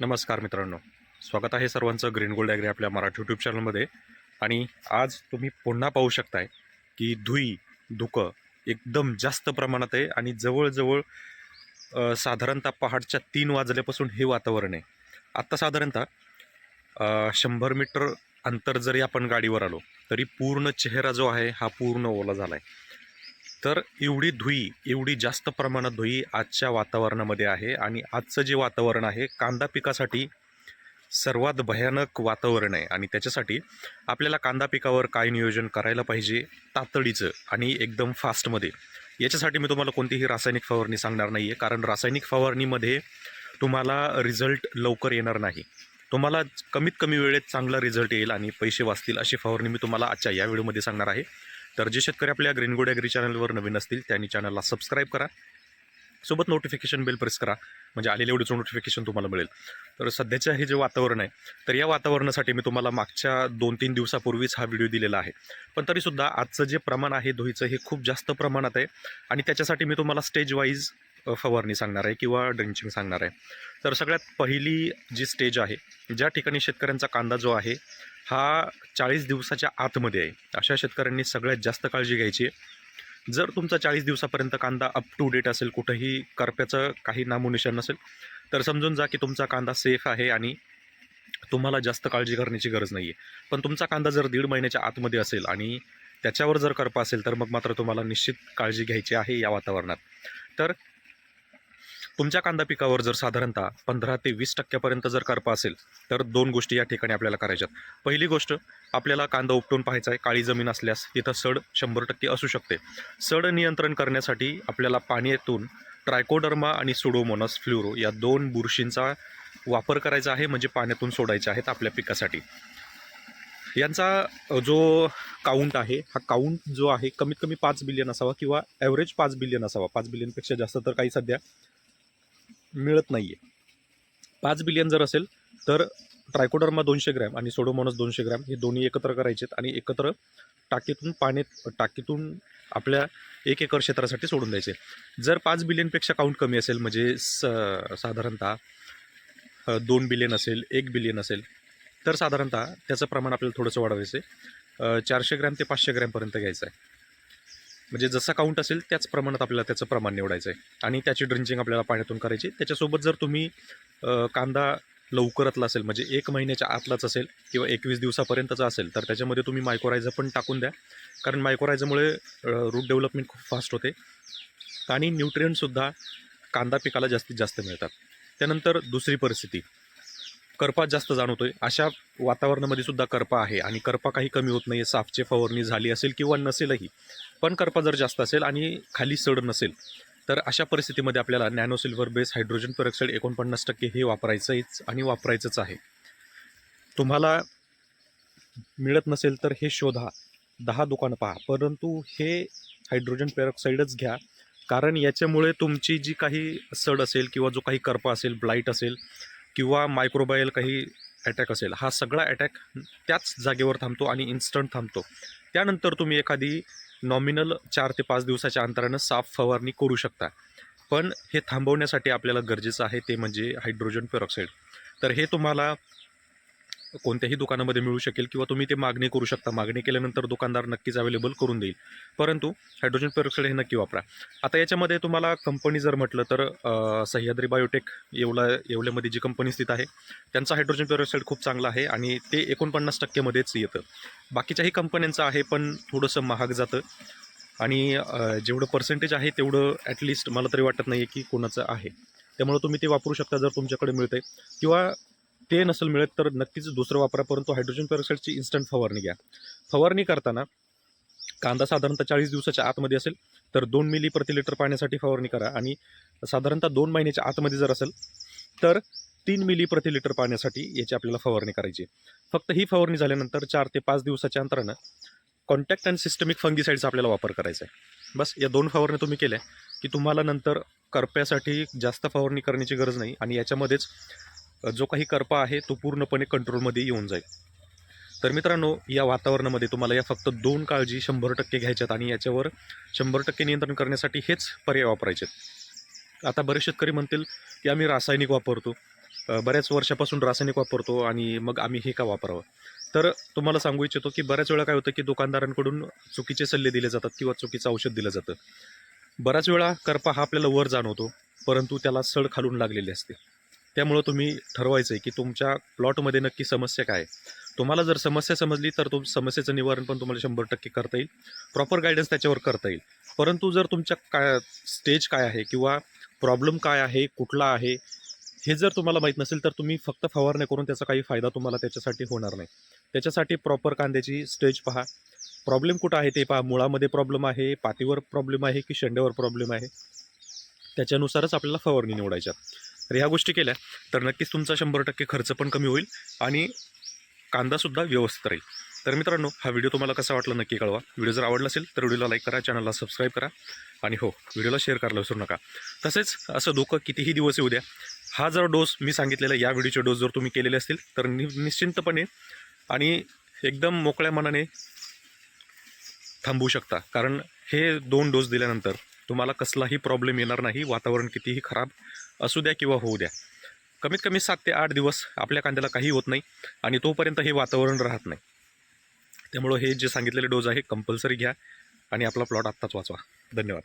नमस्कार मित्रांनो. स्वागत आहे सर्वांचं ग्रीन गोल्ड ॲग्री आपल्या मराठी यूट्यूब चॅनलमध्ये आणि आज तुम्ही पुन्हा पाहू शकताय की धुई धुकं एकदम जास्त प्रमाणात आहे आणि जवळजवळ साधारणतः पहाटच्या तीन वाजल्यापासून हे वातावरण आहे. आत्ता साधारणतः शंभर मीटर अंतर जरी आपण गाडीवर आलो तरी पूर्ण चेहरा जो आहे हा पूर्ण ओला झाला आहे तर एवढी धुई एवढी जास्त प्रमाणात धुई आजच्या वातावरणामध्ये आहे आणि आजचं जे वातावरण आहे कांदा पिकासाठी सर्वात भयानक वातावरण आहे आणि त्याच्यासाठी आपल्याला कांदा पिकावर काय नियोजन करायला पाहिजे तातडीचं आणि एकदम फास्टमध्ये. याच्यासाठी मी तुम्हाला कोणतीही रासायनिक फवारणी सांगणार नाही आहे कारण रासायनिक फवारणीमध्ये तुम्हाला रिझल्ट लवकर येणार नाही. तुम्हाला कमीत कमी वेळेत चांगला रिझल्ट येईल आणि पैसे वाचतील अशी फवारणी मी तुम्हाला आजच्या या व्हिडिओमध्ये सांगणार आहे. तर जे शेतकरी आपल्या ग्रीन गोड ॲग्री चॅनलवर नवीन असतील त्यांनी चॅनलला सबस्क्राईब करा. सोबत नोटिफिकेशन बेल प्रेस करा. म्हणजे आलेले एवढीचं नोटिफिकेशन तुम्हाला मिळेल. तर सध्याचं हे जे वातावरण आहे तर या वातावरणासाठी मी तुम्हाला मागच्या दोन तीन दिवसापूर्वीच हा व्हिडिओ दिलेला आहे. पण तरीसुद्धा आजचं जे प्रमाण आहे धुईचं हे खूप जास्त प्रमाणात आहे. आणि त्याच्यासाठी मी तुम्हाला स्टेज वाईज फवारणी सांगणार आहे किंवा ड्रिंचिंग सांगणार आहे. तर सगळ्यात पहिली जी स्टेज आहे ज्या ठिकाणी शेतकऱ्यांचा कांदा जो आहे हा चाळीस दिवसाच्या आतमध्ये आहे. अशा शेतकऱ्यांनी सगळ्यात जास्त काळजी घ्यायची आहे. जर तुमचा चाळीस दिवसापर्यंत कांदा अप टू डेट असेल कुठंही करप्याचं काही नामोनिशन नसेल तर समजून जा की तुमचा कांदा सेफ आहे आणि तुम्हाला जास्त काळजी करण्याची गरज नाही आहे पण तुमचा कांदा जर दीड महिन्याच्या आतमध्ये असेल आणि त्याच्यावर जर करपा असेल तर मग मात्र तुम्हाला निश्चित काळजी घ्यायची आहे या वातावरणात. तर तुमच्या कांदा पिकावर जर साधारणतः पंधरा ते वीस टक्क्यापर्यंत जर करपा असेल तर दोन गोष्टी या ठिकाणी आपल्याला करायच्यात. पहिली गोष्ट आपल्याला कांदा उपटून पाहायचा आहे काळी जमीन असल्यास तिथं सड शंभर टक्के असू शकते. सड नियंत्रण करण्यासाठी आपल्याला पाण्यातून ट्रायकोडर्मा आणि सुडोमोनस फ्लुरो या दोन बुरशींचा वापर करायचा आहे म्हणजे पाण्यातून सोडायचे आहेत आपल्या पिकासाठी. यांचा जो काउंट आहे हा काउंट जो आहे कमीत कमी पाच बिलियन असावा किंवा ॲव्हरेज पाच बिलियन असावा. पाच बिलियनपेक्षा जास्त तर काही सध्या मिळत नाही आहे पाच बिलियन जर असेल तर ट्रायकोडर्मा दोनशे ग्रॅम आणि सोडोमोनस दोनशे ग्रॅम हे दोन्ही एकत्र करायचेत आणि एकत्र टाकीतून पाण्यात टाकीतून आपल्या एक एकर क्षेत्रासाठी सोडून द्यायचे. जर पाच बिलियनपेक्षा काउंट कमी असेल म्हणजे स साधारणतः दोन बिलियन असेल एक बिलियन असेल तर साधारणतः त्याचं प्रमाण आपल्याला थोडंसं वाढवायचं आहे चारशे ग्रॅम ते पाचशे ग्रॅमपर्यंत घ्यायचं आहे म्हणजे जसा काउंट असेल त्याच प्रमाणात आपल्याला त्याचं प्रमाण निवडायचं आहे. आणि त्याची ड्रिंचिंग आपल्याला पाण्यातून करायची त्याच्यासोबत जर तुम्ही कांदा लवकरातला असेल म्हणजे एक महिन्याच्या आतलाच असेल किंवा एकवीस दिवसापर्यंतचा असेल तर त्याच्यामध्ये तुम्ही मायक्रोरायझर पण टाकून द्या. कारण मायक्रोरायझरमुळे रूट डेव्हलपमेंट खूप फास्ट होते. आणि न्यूट्रियनसुद्धा कांदा पिकाला जास्तीत जास्त मिळतात. त्यानंतर दुसरी परिस्थिती. करपा जास्त जाणवतोय. अशा वातावरणामध्ये सुद्धा करपा आहे आणि करपा काही कमी होत नाही साफचे फवारणी झाली असेल किंवा नसेलही पण करपा जर जास्त असेल आणि खाली सड नसेल तर अशा परिस्थितीमध्ये आपल्याला nano silver base hydrogen peroxide एकोणपन्नास टक्के हे वापरायचंच आणि वापरायचंच आहे. तुम्हाला मिळत नसेल तर हे शोधा. दहा दुकानं पहा. परंतु हे हायड्रोजन पेरॉक्साईडच घ्या. कारण याच्यामुळे तुमची जी काही सड असेल किंवा जो काही करपा असेल ब्लाईट असेल किंवा मायक्रोबायल काही अटॅक असेल हा सगळा अटॅक त्याच जागेवर थांबतो आणि इन्स्टंट थांबतो. त्यानंतर तुम्ही एखादी नॉमिनल चार ते पाच दिवसाच्या अंतरानं साफ फवारणी करू शकता. पण हे थांबवण्यासाठी आपल्याला गरजेचं आहे ते म्हणजे हायड्रोजन पेरॉक्साईड तर हे तुम्हाला कोणत्याही दुकानामध्ये मिळू शकेल किंवा तुम्ही ते मागणी करू शकता. मागणी केल्यानंतर दुकानदार नक्कीच अवेलेबल करून देईल. परंतु हायड्रोजन पेरॉक्साईड हे नक्की वापरा. आता याच्यामध्ये तुम्हाला कंपनी जर म्हटलं तर सह्याद्री बायोटेक येवला येवल्यामध्ये जी कंपनी स्थित आहे त्यांचा हायड्रोजन पेरॉक्साईड खूप चांगला आहे आणि ते एकोणपन्नास टक्केमध्येच येतं. बाकीच्याही कंपन्यांचं आहे पण थोडंसं महाग जातं. आणि जेवढं पर्सेंटेज आहे तेवढं ॲटलिस्ट मला तरी वाटत नाही आहे की कोणाचं आहे. त्यामुळे तुम्ही ते वापरू शकता जर तुमच्याकडे मिळते किंवा ते नसेल मिळत तर नक्कीच दुसरं वापरा परंतु हायड्रोजन पेरॉक्साईडची इन्स्टंट फवारणी घ्या. फवारणी करताना कांदा साधारणतः चाळीस दिवसाच्या आतमध्ये असेल तर दोन मिली प्रति लिटर पाण्यासाठी फवारणी करा. आणि साधारणतः दोन महिन्याच्या आतमध्ये जर असेल तर तीन मिली प्रति लिटर पाण्यासाठी याची आपल्याला फवारणी करायची आहे. फक्त ही फवारणी झाल्यानंतर चार ते पाच दिवसाच्या अंतरानं कॉन्टॅक्ट अँड सिस्टमिक फंगीसाईडचा आपल्याला वापर करायचा आहे. बस या दोन फवारणी तुम्ही केल्या की तुम्हाला नंतर करप्यासाठी जास्त फवारणी करण्याची गरज नाही. आणि याच्यामध्येच जो काही करपा आहे तो पूर्णपणे कंट्रोलमध्ये येऊन जाईल. तर मित्रांनो या वातावरणामध्ये तुम्हाला या फक्त दोन काळजी शंभर टक्के घ्यायच्यात आणि याच्यावर शंभर टक्के नियंत्रण करण्यासाठी हेच पर्याय वापरायचे आता बरेच शेतकरी म्हणतील की आम्ही रासायनिक वापरतो. बऱ्याच वर्षापासून रासायनिक वापरतो आणि मग आम्ही हे का वापरावं? तर तुम्हाला सांगू इच्छितो की बऱ्याच वेळा काय होतं की दुकानदारांकडून चुकीचे सल्ले दिले जातात किंवा चुकीचं औषध दिलं जातं. बऱ्याच वेळा करपा हा आपल्याला वर जाणवतो परंतु त्याला सड खालून लागलेली असते. त्यामुळं तुम्ही ठरवायचं आहे की तुमच्या प्लॉटमध्ये नक्की समस्या काय आहे. तुम्हाला जर समस्या समजली तर तुम समस्येचं निवारण पण तुम्हाला शंभर टक्के करता येईल. प्रॉपर गायडन्स त्याच्यावर करता येईल. परंतु जर तुमच्या काय स्टेज काय आहे किंवा प्रॉब्लेम काय आहे कुठला आहे हे जर तुम्हाला माहीत नसेल तर तुम्ही फक्त फवारणी करून त्याचा काही फायदा तुम्हाला त्याच्यासाठी होणार नाही. त्याच्यासाठी प्रॉपर कांद्याची स्टेज पहा. प्रॉब्लेम कुठं आहे ते पहा. मुळामध्ये प्रॉब्लेम आहे पातीवर प्रॉब्लेम आहे की शेंड्यावर प्रॉब्लेम आहे. त्याच्यानुसारच आपल्याला फवारणी निवडायच्या तर ह्या गोष्टी केल्या तर नक्कीच तुमचा शंभर टक्के खर्च पण कमी होईल आणि कांदासुद्धा व्यवस्थित राहील. तर मित्रांनो हा व्हिडिओ तुम्हाला कसा वाटला नक्की कळवा. व्हिडिओ जर आवडला असेल तर व्हिडिओला लाईक करा चॅनलला सबस्क्राईब करा आणि हो व्हिडिओला शेअर करायला विसरू नका. तसेच असं धोकं कितीही दिवस येऊ द्या हा जर डोस मी सांगितलेला या व्हिडिओचे डोस जर तुम्ही केलेले असतील तर नि निश्चिंतपणे आणि एकदम मोकळ्या मनाने थांबवू शकता. कारण हे दोन डोस दिल्यानंतर तुम्हाला कसलाही प्रॉब्लेम येणार नाही वातावरण कितीही खराब असू द्या किंवा होऊ द्या. कमीत कमी सात ते आठ दिवस आपल्या कांद्याला काही होत नाही आणि तोपर्यंत हे वातावरण राहत नाही. त्यामुळं हे जे सांगितलेले डोज आहे कंपल्सरी घ्या आणि आपला प्लॉट आत्ताच वाचवा. धन्यवाद.